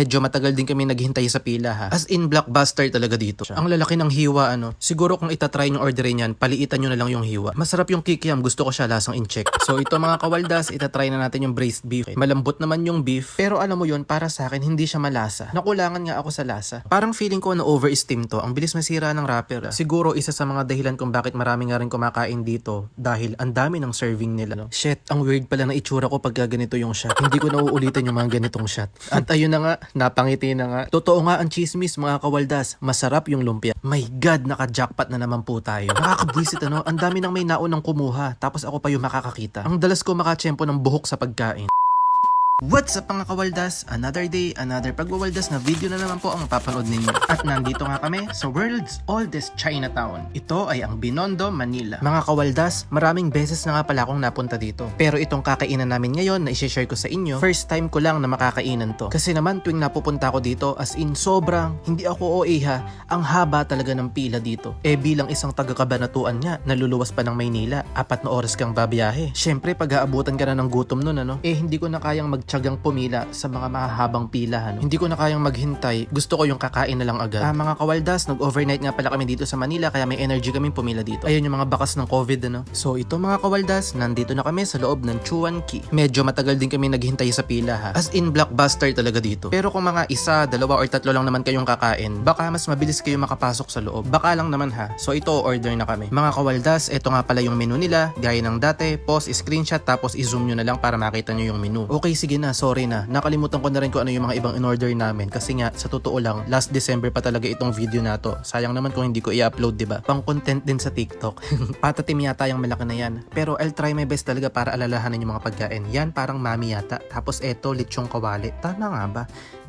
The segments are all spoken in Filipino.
Medyo matagal din kami naghintay sa pila ha. As in blockbuster talaga dito. Ang lalaki ng hiwa ano. Siguro kung itatry nyo orderin yan, paliitan nyo na lang yung hiwa. Masarap yung kikiam. Gusto ko siya lasang in-check. So ito mga kawaldas, itatry na natin yung braised beef. Malambot naman yung beef. Pero alam mo yun, para sa akin, hindi siya malasa. Nakulangan nga ako sa lasa. Parang feeling ko na overesteam to. Ang bilis masira ng wrapper. Siguro isa sa mga dahilan kung bakit marami nga rin kumakain dito dahil ang dami ng serving nila. No? Shit, ang weird pala na itsura ko pagka ganito yung shot. Hindi ko nauulitin yung mga ganitong shot. At ayun na nga, napangiti na nga. Totoo nga ang chismis mga kawaldas. Masarap yung lumpia. My God, naka-jackpot na naman po tayo. Nakakabwisit ano, ang dami nang may naunang kumuha. Tapos ako pa yung makakakita. Ang dalas ko makachempo ng buhok sa pagkain. What's up mga kawaldas? Another day, another pagwawaldas na video na naman po ang mapapanood ninyo. At nandito nga kami sa world's oldest Chinatown. Ito ay ang Binondo, Manila. Mga kawaldas, maraming beses na nga pala akong napunta dito. Pero itong kakainan namin ngayon na isi-share ko sa inyo, first time ko lang na makakainan to. Kasi naman tuwing napupunta ako dito, as in sobrang, hindi ako OA ha, ang haba talaga ng pila dito. Eh bilang isang taga-kabanatuan nga, naluluwas pa ng Maynila, apat na oras kang babiyahe. Syempre pag aabutan ka na ng gutom nun ano, eh hindi ko na kayang magtyagang pumila sa mga mahahabang pila ano. Hindi ko na kayang maghintay, gusto ko yung kakain na lang agad. Ah mga kawaldas, nag-overnight nga pala kami dito sa Manila kaya may energy kami pumila dito. Ayun yung mga bakas ng COVID ano. So ito mga kawaldas, nandito na kami sa loob ng Chuan Key. Medyo matagal din kami naghintay sa pila ha. As in blockbuster talaga dito. Pero kung mga isa, dalawa or tatlo lang naman kayong kakain, baka mas mabilis kayo makapasok sa loob. Baka lang naman ha. So ito order na kami. Mga kawaldas, ito nga pala yung menu nila. Gaya ng dati, pause, screenshot, tapos i-zoom nyo na lang para makita nyo yung menu. Okay, sige na, sorry na. Nakalimutan ko na rin kung ano yung mga ibang in-order namin. Kasi nga, sa totoo lang, last December pa talaga itong video na to. Sayang naman kung hindi ko i-upload, di ba? Pang content din sa TikTok. Patatim yata yung malaki na yan. Pero I'll try my best talaga para alalahanin yung mga pagkain. Yan parang mami yata. Tapos eto, lechong kawali. Tama nga ba?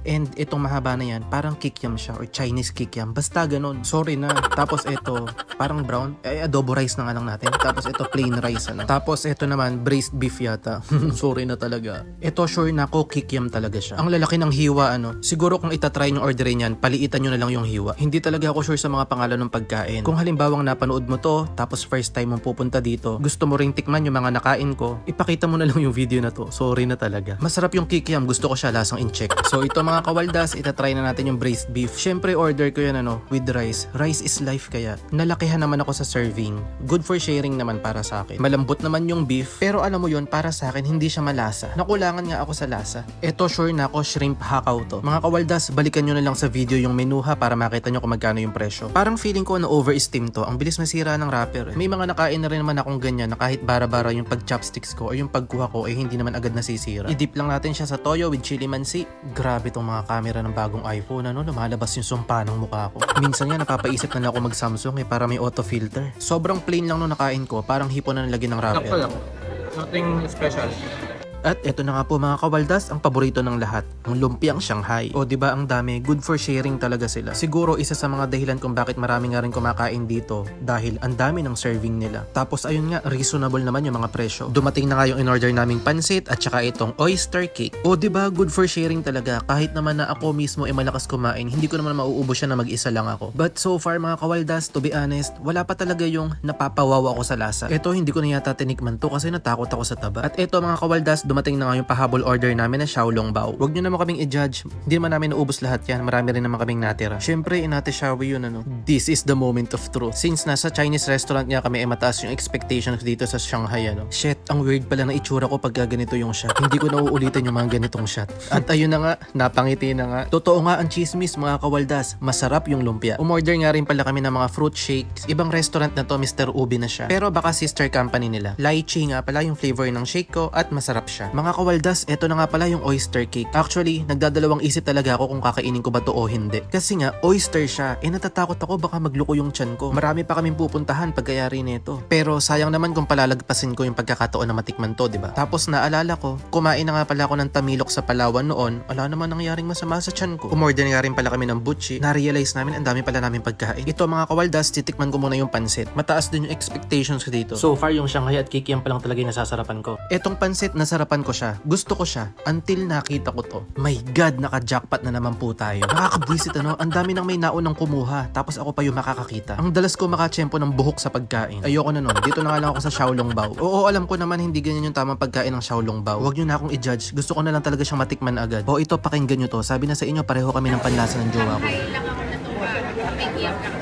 And itong mahaba na yan, parang kikiam siya or Chinese kikiam. Basta ganun. Sorry na. Tapos ito, parang brown. Eh, adobo rice na nga lang natin. Tapos ito, plain rice. Ano. Tapos ito naman, braised beef yata. Sorry na talaga. Ito, sure na ako, kikiam talaga siya. Ang lalaki ng hiwa, ano. Siguro kung itatry nyo orderin yan, paliitan nyo na lang yung hiwa. Hindi talaga ako sure sa mga pangalan ng pagkain. Kung halimbawang napanood mo to, tapos first time mong pupunta dito, gusto mo ring tikman yung mga nakain ko, ipakita mo na lang yung video na to. Sorry na talaga. Masarap yung kikiam, gusto ko siya lasang in-check. So ito mga kawaldas, itatry na natin yung braised beef. Syempre order ko yan ano, with rice. Rice is life kaya. Nalakihan naman ako sa serving. Good for sharing naman para sa akin. Malambot naman yung beef, pero alam mo yun, para sa akin hindi siya malasa. Nakulangan nga ako sa lasa. Ito sure na ako shrimp hakaw to. Mga kawaldas, balikan nyo na lang sa video yung menu ha para makita nyo kung magkano yung presyo. Parang feeling ko na overesteam to. Ang bilis masira ng wrapper. eh. May mga nakain na rin naman akong ganyan na kahit bara-bara yung pag-chopsticks ko o yung pagkuha ko eh hindi naman agad nasisira. I-dip lang natin siya sa toyo with chili mansi. Grabe tong mga camera ng bagong iPhone ano, lumalabas yung sumpa ng mukha ko. Minsan nga napapaisip na lang ako mag Samsung eh para may auto filter. Sobrang plain lang nung nakain ko, parang hipo na nalagyan ng wrapper. Nothing special. At eto na nga po mga kawaldas, ang paborito ng lahat, ang lumpiang Shanghai. O di ba ang dami, good for sharing talaga sila. Siguro isa sa mga dahilan kung bakit marami nga rin kumakain dito dahil ang dami ng serving nila. Tapos ayun nga, reasonable naman yung mga presyo. Dumating na nga yung in-order naming pansit at saka itong oyster cake. O di ba good for sharing talaga kahit naman na ako mismo ay malakas kumain, hindi ko naman mauubos siya na mag-isa lang ako. But so far mga kawaldas, to be honest, wala pa talaga yung napapawaw ako sa lasa. Ito hindi ko na yata tinikman to kasi natakot ako sa taba. At ito mga kawaldas, dumating na nga yung pahabol order namin na Xiaolong Bao. Huwag nyo naman kaming i-judge. Hindi naman namin naubos lahat yan. Marami rin naman kaming natira. Syempre, inate Xiaowi yun ano. This is the moment of truth. Since nasa Chinese restaurant nga kami, eh mataas yung expectations dito sa Shanghai ano. Shit, ang weird pala na itsura ko pag ganito yung shot. Hindi ko nauulitin yung mga ganitong shot. At ayun na nga, napangiti na nga. Totoo nga ang chismis mga kawaldas. Masarap yung lumpia. Umorder nga rin pala kami ng mga fruit shakes. Ibang restaurant na to, Mr. Ubi na siya. Pero baka sister company nila. Lychee nga pala yung flavor ng shake ko at masarap siya. Mga kawaldas, eto na nga pala yung oyster cake. Actually, nagdadalawang isip talaga ako kung kakainin ko ba to o hindi. Kasi nga, oyster siya. Eh natatakot ako baka magluko yung tiyan ko. Marami pa kaming pupuntahan pagkayari nito. Pero sayang naman kung palalagpasin ko yung pagkakataon na matikman to, di ba? Tapos naalala ko, kumain na nga pala ako ng tamilok sa Palawan noon. Wala naman nangyaring masama sa tiyan ko. Umorder nga rin pala kami ng butchi. Na-realize namin ang dami pala namin pagkain. Ito mga kawaldas, titikman ko muna yung pansit. Mataas din yung expectations ko dito. So far yung Shanghai at Kikiam pa lang talaga yung nasasarapan ko. Etong pansit, nasarapan Hinahanapan ko siya. Gusto ko siya. Until nakita ko to. My God, naka-jackpot na naman po tayo. Nakakabwisit ano. Ang dami nang may naunang kumuha. Tapos ako pa yung makakakita. Ang dalas ko makachempo ng buhok sa pagkain. Ayoko na nun. Dito na nga lang ako sa Xiaolong Bao. Oo, alam ko naman hindi ganyan yung tamang pagkain ng Xiaolong Bao. Huwag nyo na akong i-judge. Gusto ko na lang talaga siyang matikman agad. O ito, pakinggan nyo to. Sabi na sa inyo, pareho kami ng panlasa ng jowa ko. Kaya lang ako natuwa. May giyak lang.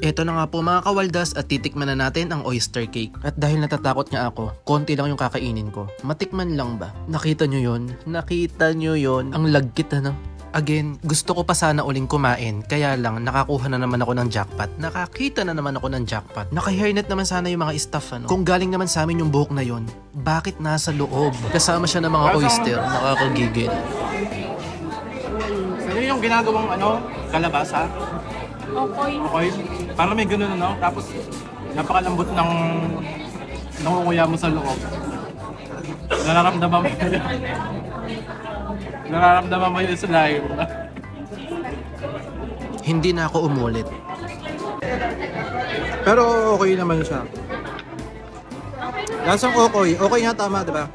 Ito na nga po mga kawaldas at titikman na natin ang oyster cake. At dahil natatakot nga ako, konti lang yung kakainin ko. Matikman lang ba? Nakita nyo yon? Nakita nyo yon? Ang lagkit ano? Again, gusto ko pa sana uling kumain, kaya lang nakakuha na naman ako ng jackpot. Nakakita na naman ako ng jackpot. Naka-hairnet naman sana yung mga staff ano. Kung galing naman sa amin yung buhok na yon, bakit nasa loob? Kasama siya ng mga oyster, nakakagigil. Ano yung ginagawang ano, kalabasa? Okay. Okay? Para may ganun ano, tapos napakalambot ng nangunguya mo sa loob. Nararamdaman mo Nararamdaman mo yung slime. Hindi na ako umulit. Pero okay naman siya. Lasang okoy. Okay nga tama, di ba?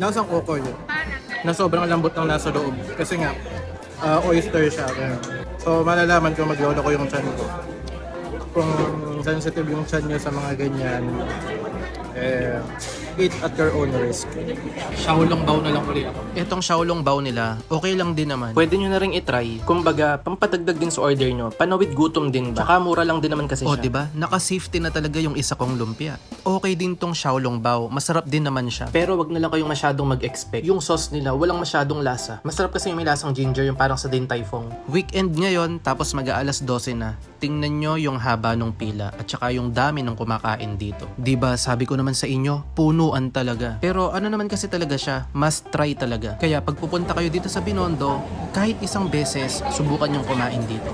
Lasang okoy. Na sobrang lambot ng nasa loob. Kasi nga, ah, oyster siya. Ganun. So, malalaman ko maglolo ko yung chan ko. Kung sensitive yung chan nyo sa mga ganyan, eh, eat at your own risk. Shaolong bao na lang ulit ako. Etong Xiaolong Bao nila, okay lang din naman. Pwede nyo na rin itry. Kumbaga, pampatagdag din sa order nyo. Panawid gutom din ba? Tsaka mura lang din naman kasi Oh, siya. O, diba? diba? Naka-safety na talaga yung isa kong lumpia. Okay din tong Xiaolong Bao. Masarap din naman siya. Pero wag na lang kayong masyadong mag-expect. Yung sauce nila, walang masyadong lasa. Masarap kasi yung may lasang ginger, yung parang sa Din Tai Fung. Weekend ngayon, tapos mag-aalas 12 na. Tingnan nyo yung haba ng pila at saka yung dami ng kumakain dito. 'Di ba sabi ko naman sa inyo, punuan talaga. Pero ano naman kasi talaga siya, must try talaga. Kaya pag pupunta kayo dito sa Binondo, kahit isang beses, subukan yung kumain dito.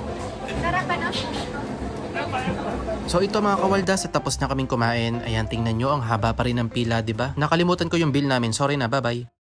So ito mga kawaldas, tapos na kaming kumain. Ayan, tingnan nyo, ang haba pa rin ng pila, di ba? Nakalimutan ko yung bill namin. Sorry na, bye-bye.